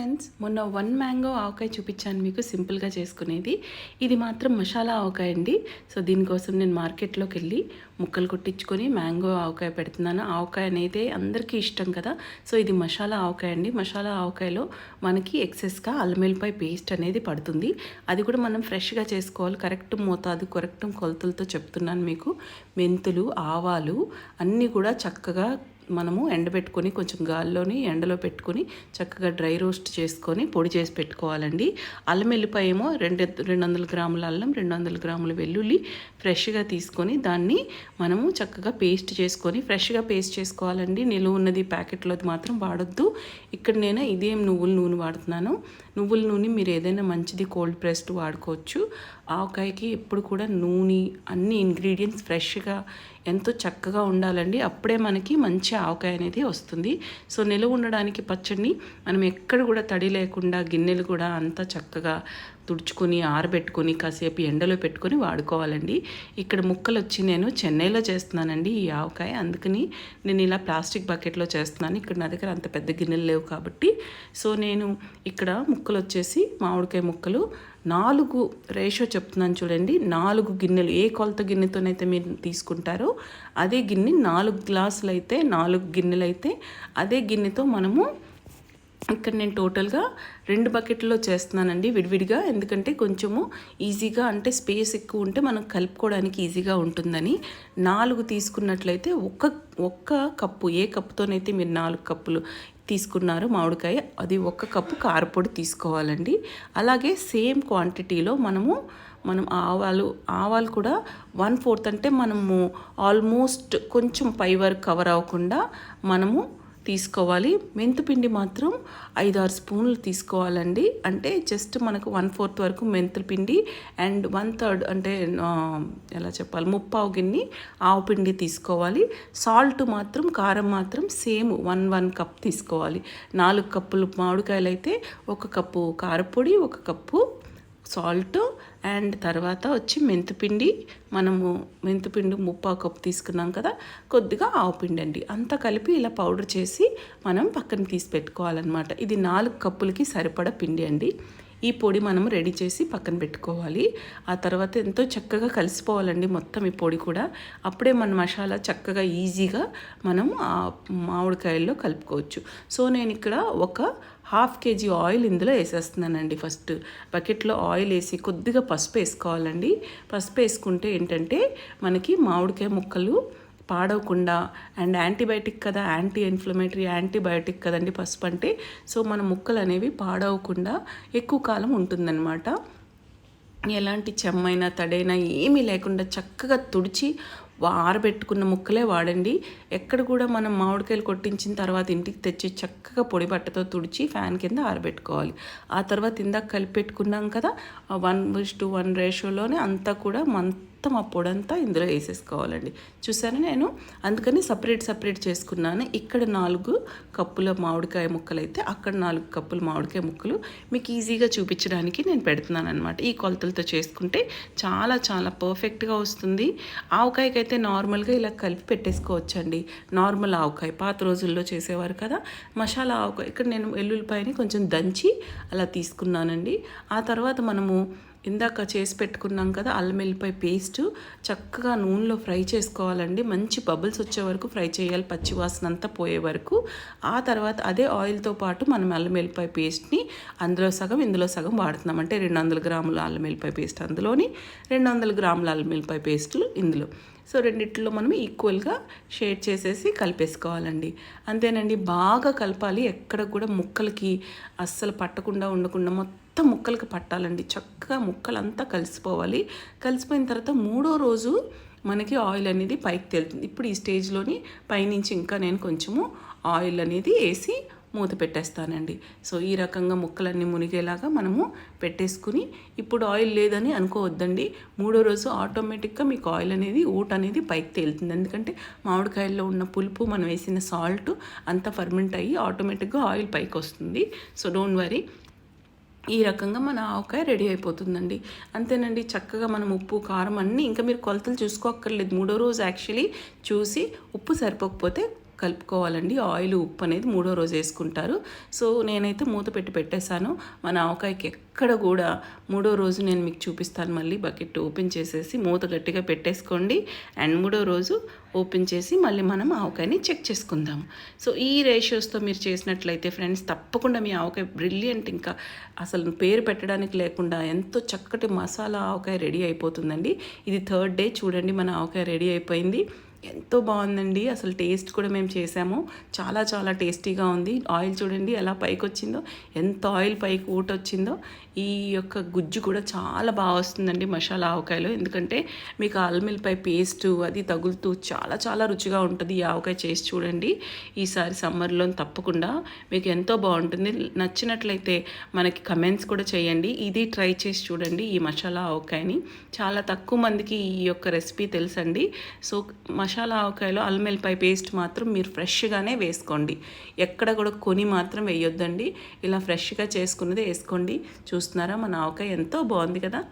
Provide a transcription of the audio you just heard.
Friends మొన్న one mango ఆవకాయ చూపించాను మీకు సింపుల్గా చేసుకునేది. ఇది మాత్రం మసాలా ఆవకాయ అండి. సో దీనికోసం నేను మార్కెట్లోకి వెళ్ళి ముక్కలు కొట్టించుకొని మ్యాంగో ఆవకాయ పెడుతున్నాను. ఆవకాయ అనేది అందరికీ ఇష్టం కదా. సో ఇది మసాలా ఆవకాయ అండి. మసాలా ఆవకాయలో మనకి ఎక్సెస్గా అల్లమెల్లిపాయ పేస్ట్ అనేది పడుతుంది. అది కూడా మనం ఫ్రెష్గా చేసుకోవాలి. కరెక్ట్ మోతాదు కరెక్ట్ కొలతలతో చెప్తున్నాను మీకు. మెంతులు ఆవాలు అన్నీ కూడా చక్కగా మనము ఎండబెట్టుకొని కొంచెం గాల్లోని ఎండలో పెట్టుకొని చక్కగా డ్రై రోస్ట్ చేసుకొని పొడి చేసి పెట్టుకోవాలండి. అల్లం వెల్లిపాయ ఏమో రెండు రెండు వందల గ్రాముల అల్లం రెండు వందల గ్రాముల వెల్లుల్లి ఫ్రెష్గా తీసుకొని దాన్ని మనము చక్కగా పేస్ట్ చేసుకొని ఫ్రెష్గా పేస్ట్ చేసుకోవాలండి. నిలువ ఉన్నది ప్యాకెట్లోది మాత్రం వాడొద్దు. ఇక్కడ నేను ఇదేం నువ్వుల నూనె వాడుతున్నాను. నువ్వుల నూనె మీరు ఏదైనా మంచిది కోల్డ్ ప్రెస్డ్ వాడుకోవచ్చు. ఆవకాయకి ఎప్పుడు కూడా నూనె అన్ని ఇంగ్రీడియంట్స్ ఫ్రెష్గా ఎంతో చక్కగా ఉండాలండి. అప్పుడే మనకి మంచి ఆవకాయ అనేది వస్తుంది. సో నిలువ ఉండడానికి పచ్చడిని మనం ఎక్కడ కూడా తడి లేకుండా గిన్నెలు కూడా అంతా చక్కగా తుడుచుకొని ఆరబెట్టుకొని కాసేపు ఎండలో పెట్టుకొని వాడుకోవాలండి. ఇక్కడ ముక్కలు వచ్చి నేను చెన్నైలో చేస్తున్నానండి ఈ ఆవకాయ. అందుకని నేను ఇలా ప్లాస్టిక్ బకెట్లో చేస్తున్నాను. ఇక్కడ నా దగ్గర అంత పెద్ద గిన్నెలు లేవు కాబట్టి. సో నేను ఇక్కడ ముక్కలు వచ్చేసి మామిడికాయ ముక్కలు నాలుగు రేషో చెప్తున్నాను చూడండి నాలుగు గిన్నెలు. ఏ కొలత గిన్నెతోనైతే మీరు తీసుకుంటారో అదే గిన్నె నాలుగు గ్లాసులు అయితే నాలుగు గిన్నెలు అయితే అదే గిన్నెతో మనము ఇక్కడ నేను టోటల్గా రెండు బకెట్లో చేస్తున్నానండి విడివిడిగా. ఎందుకంటే కొంచెము ఈజీగా అంటే స్పేస్ ఎక్కువ ఉంటే మనం కలుపుకోవడానికి ఈజీగా ఉంటుందని. నాలుగు తీసుకున్నట్లయితే ఒక్క ఒక్క కప్పు ఏ కప్పుతోనైతే మీరు నాలుగు కప్పులు తీసుకున్నారు మామిడికాయ అది ఒక్క కప్పు కారపొడి తీసుకోవాలండి. అలాగే సేమ్ క్వాంటిటీలో మనము మనం ఆవాలు ఆవాలు కూడా వన్ ఫోర్త్ అంటే మనము ఆల్మోస్ట్ కొంచెం పై వరకు కవర్ అవ్వకుండా మనము తీసుకోవాలి. మెంతుపిండి మాత్రం ఐదు ఆరు స్పూన్లు తీసుకోవాలండి. అంటే జస్ట్ మనకు వన్ ఫోర్త్ వరకు మెంతుల పిండి అండ్ వన్ థర్డ్ అంటే ఎలా చెప్పాలి? ముప్పావు గిన్నె ఆవు పిండి తీసుకోవాలి. సాల్ట్ మాత్రం కారం మాత్రం సేమ్ వన్ వన్ కప్ తీసుకోవాలి. నాలుగు కప్పులు మామిడికాయలు అయితే ఒక కప్పు కారపొడి ఒక కప్పు సాల్ట్ అండ్ తర్వాత వచ్చి మెంతిపిండి. మనము మెంతిపిండి ముప్పా కప్పు తీసుకున్నాం కదా కొద్దిగా ఆవు పిండి అండి. అంతా కలిపి ఇలా పౌడర్ చేసి మనం పక్కన తీసి పెట్టుకోవాలన్నమాట. ఇది నాలుగు కప్పులకి సరిపడ పిండి అండి. ఈ పొడి మనం రెడీ చేసి పక్కన పెట్టుకోవాలి. ఆ తర్వాత ఎంతో చక్కగా కలిసిపోవాలండి మొత్తం ఈ పొడి కూడా. అప్పుడే మన మసాలా చక్కగా ఈజీగా మనం ఆ మామిడికాయల్లో కలుపుకోవచ్చు. సో నేను ఇక్కడ ఒక హాఫ్ కేజీ ఆయిల్ ఇందులో వేసేస్తున్నానండి ఫస్ట్. బకెట్లో ఆయిల్ వేసి కొద్దిగా పసుపు వేసుకోవాలండి. పసుపు వేసుకుంటే ఏంటంటే మనకి మామిడికాయ ముక్కలు పాడవకుండా అండ్ యాంటీబయాటిక్ కదా యాంటీ ఇన్ఫ్లమేటరీ యాంటీబయాటిక్ కదండి పసుపు అంటే సో మన ముక్కలు అనేవి పాడవకుండా ఎక్కువ కాలం ఉంటుందన్నమాట. ఎలాంటి చెమ్మైనా తడైనా ఏమీ లేకుండా చక్కగా తుడిచి ఆరబెట్టుకున్న ముక్కలే వాడండి. ఎక్కడ కూడా మనం మామిడికాయలు కొట్టించిన తర్వాత ఇంటికి తెచ్చి చక్కగా పొడి బట్టతో తుడిచి ఫ్యాన్ కింద ఆరబెట్టుకోవాలి. ఆ తర్వాత ఇందాక కలిపి పెట్టుకున్నాం కదా వన్ విష్ టు వన్ రేషియోలోనే అంతా కూడా మొత్తం ఆ పొడంతా ఇందులో వేసేసుకోవాలండి. చూసారా నేను? అందుకని సపరేట్ సపరేట్ చేసుకున్నాను. ఇక్కడ నాలుగు కప్పుల మామిడికాయ ముక్కలు అయితే అక్కడ నాలుగు కప్పుల మామిడికాయ ముక్కలు మీకు ఈజీగా చూపించడానికి నేను పెడుతున్నాను అనమాట ఈ కొలతలతో చేసుకుంటే చాలా చాలా పర్ఫెక్ట్గా వస్తుంది. ఆవకాయకైతే అయితే నార్మల్గా ఇలా కలిపి పెట్టేసుకోవచ్చండి. నార్మల్ ఆవకాయ పాత రోజుల్లో చేసేవారు కదా. మసాలా ఆవకాయ ఇక్కడ నేను వెల్లుల్లిపాయని కొంచెం దంచి అలా తీసుకున్నానండి. ఆ తర్వాత మనము ఇందాక చేసి పెట్టుకున్నాం కదా అల్లం వెల్లిపాయ పేస్ట్. చక్కగా నూనెలో ఫ్రై చేసుకోవాలండి. మంచి బబుల్స్ వచ్చే వరకు ఫ్రై చేయాలి పచ్చివాసన అంతా పోయే వరకు. ఆ తర్వాత అదే ఆయిల్తో పాటు మనం అల్లం వెల్లిపాయ పేస్ట్ని అందులో సగం ఇందులో సగం వాడుతున్నాం. అంటే రెండు వందల గ్రాముల అల్లం వెల్లిపాయ పేస్ట్ అందులోని రెండు వందల గ్రాముల అల్లం వెల్లిపాయ పేస్టులు ఇందులో. సో రెండిట్లో మనం ఈక్వల్గా షేర్ చేసేసి కలిపేసుకోవాలండి. అంతేనండి బాగా కలపాలి. ఎక్కడ కూడా ముక్కలకి అస్సలు పట్టకుండా ఉండకుండా మొత్తం మొత్తం ముక్కలకి పట్టాలండి. చక్కగా ముక్కలంతా కలిసిపోవాలి. కలిసిపోయిన తర్వాత మూడో రోజు మనకి ఆయిల్ అనేది పైకి తెలుతుంది. ఇప్పుడు ఈ స్టేజ్లోని పైనుంచి ఇంకా నేను కొంచెము ఆయిల్ అనేది వేసి మూత పెట్టేస్తానండి. సో ఈ రకంగా ముక్కలన్నీ మునిగేలాగా మనము పెట్టేసుకుని ఇప్పుడు ఆయిల్ లేదని అనుకోవద్దండి. మూడో రోజు ఆటోమేటిక్గా మీకు ఆయిల్ అనేది ఊట అనేది పైకి తేలుతుంది. ఎందుకంటే మామిడికాయల్లో ఉన్న పులుపు మనం వేసిన సాల్ట్ అంతా ఫర్మెంట్ అయ్యి ఆటోమేటిక్గా ఆయిల్ పైకి వస్తుంది. So don't worry. ఈ రకంగా మన ఆవకాయ రెడీ అయిపోతుందండి. అంతేనండి చక్కగా మనం ఉప్పు కారం అన్నీ ఇంకా మీరు కొలతలు చూసుకోక్కర్లేదు. మూడో రోజు యాక్చువల్లీ చూసి ఉప్పు సరిపోకపోతే కలుపుకోవాలండి. ఆయిల్ ఉప్పు అనేది మూడో రోజు వేసుకుంటారు. సో నేనైతే మూత పెట్టి పెట్టేశాను. మన ఆవకాయకి ఎక్కడ కూడా మూడో రోజు నేను మీకు చూపిస్తాను. మళ్ళీ బకెట్ ఓపెన్ చేసేసి మూత గట్టిగా పెట్టేసుకోండి. అండ్ మూడో రోజు ఓపెన్ చేసి మళ్ళీ మనం ఆవకాయని చెక్ చేసుకుందాం సో ఈ రేషియోస్తో మీరు చేసినట్లయితే ఫ్రెండ్స్ తప్పకుండా మీ ఆవకాయ బ్రిలియంట్ ఇంకా అసలు పేరు పెట్టడానికి లేకుండా ఎంతో చక్కటి మసాలా ఆవకాయ రెడీ అయిపోతుందండి. ఇది థర్డ్ డే చూడండి మన ఆవకాయ రెడీ అయిపోయింది. ఎంతో బాగుందండి. అసలు టేస్ట్ కూడా మేము చేసాము. చాలా చాలా టేస్టీగా ఉంది. ఆయిల్ చూడండి ఎలా పైకి వచ్చిందో ఎంత ఆయిల్ పైకి ఊట వచ్చిందో ఈ యొక్క గుజ్జు కూడా చాలా బాగా వస్తుందండి మసాలా ఆవకాయలో. ఎందుకంటే మీకు అల్మిల్పై పేస్ట్ అది తగులుతూ చాలా చాలా రుచిగా ఉంటుంది ఈ ఆవకాయ చేసి చూడండి. ఈసారి సమ్మర్లో తప్పకుండా మీకు ఎంతో బాగుంటుంది. నచ్చినట్లయితే మనకి కమెంట్స్ కూడా చేయండి. ఇది ట్రై చేసి చూడండి ఈ మసాలా ఆవకాయని. చాలా తక్కువ మందికి ఈ యొక్క రెసిపీ తెలుసండి. సో మసాలా ఆవకాయలో అల్మెల్పై పేస్ట్ మాత్రం మీరు ఫ్రెష్గానే వేసుకోండి. ఎక్కడ కూడా కొని మాత్రం వేయొద్దండి. ఇలా ఫ్రెష్గా చేసుకున్నది వేసుకోండి. చూస్తున్నారా మన ఆవకాయ ఎంతో బాగుంది కదా?